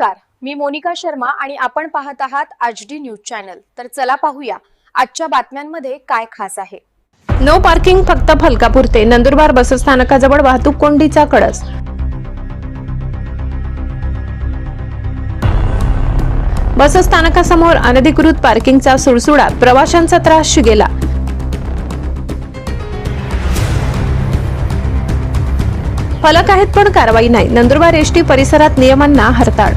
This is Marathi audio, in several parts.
नमस्कार. मी मोनिका शर्मा आणि आपण पाहत आहात आज डी न्यूज चॅनल. तर चला पाहूया आजच्या बातम्यांमध्ये काय खास आहे. नो पार्किंग फक्त फलकापुरते. नंदुरबार बसस्थानकाजवळ वाहतूक कोंडीचा कळस. बसस्थानकासमोर अनधिकृत पार्किंगचा सुळसुळाट प्रवाशांचा त्रास गेला फलक आहेत पण कारवाई नाही. नंदुरबार एसटी परिसरात नियमांना हरताळ.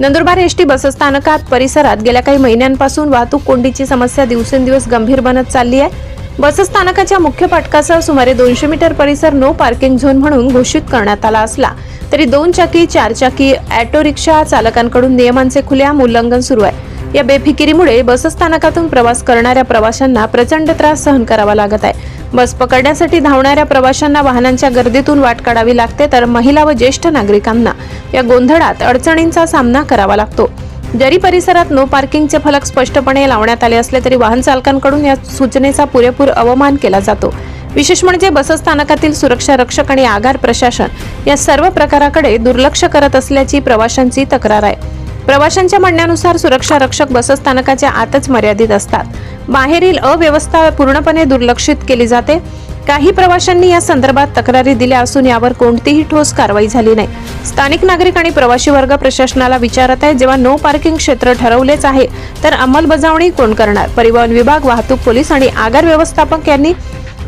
नंदुरबार एसटी बसस्थानकात परिसरात गेल्या काही महिन्यांपासून वाहतूक कोंडीची समस्या दिवसेंदिवस गंभीर बनत चालली आहे. बसस्थानकाच्या मुख्य फाटकासह सुमारे दोनशे मीटर परिसर नो पार्किंग झोन म्हणून घोषित करण्यात आला असला तरी दोन चाकी चार चाकी ऑटो रिक्षा चालकांकडून नियमांचे खुलेआम उल्लंघन सुरू आहे. या बेफिकिरीमुळे बसस्थानकातून प्रवास करणाऱ्या प्रवाशांना प्रचंड त्रास सहन करावा लागत आहे. बस पकडण्यासाठी धावणाऱ्या प्रवाशांना वाहनांच्या गर्दीतून वाट काढावी लागते तर महिला व ज्येष्ठ नागरिकांना या गोंधळात अडचणींचा सामना करावा लागतो. जरी परिसरात नो पार्किंगचे फलक स्पष्टपणे लावण्यात आले असले तरी वाहन चालकांकडून या सूचनेचा पुरेपूर अवमान केला जातो. विशेष म्हणजे बसस्थानकातील सुरक्षा रक्षक आणि आगार प्रशासन या सर्व प्रकाराकडे दुर्लक्ष करत असल्याची प्रवाशांची तक्रार आहे. प्रवाशांच्या म्हणण्यानुसार सुरक्षा रक्षक बसस्थानकाच्या आतच मर्यादित असतात. बाहेरील अव्यवस्था पूर्णपणे दुर्लक्षित केली जाते. काही प्रवाशांनी या संदर्भात तक्रारी दिल्या असून यावर कोणतीही ठोस कारवाई झाली नाही. स्थानिक नागरिक आणि प्रवासी वर्ग प्रशासनाला विचारत आहे जेव्हा नो पार्किंग क्षेत्र ठरवलेच आहे तर अंमलबजावणी कोण करणार? परिवहन विभाग वाहतूक पोलीस आणि आगार व्यवस्थापक यांनी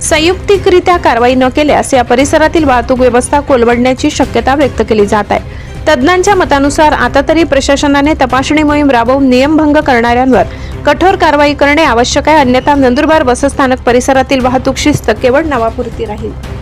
संयुक्तिकरित्या कारवाई न केल्यास या परिसरातील वाहतूक व्यवस्था कोलवडण्याची शक्यता व्यक्त केली जात आहे. तज्ज्ञांच्या मतानुसार आता तरी प्रशासनाने तपासणी मोहीम राबवून नियमभंग करणाऱ्यांवर कठोर कारवाई करणे आवश्यक आहे. अन्यथा नंदुरबार बसस्थानक परिसरातील वाहतूक शिस्त केवळ नावापुरती राहील.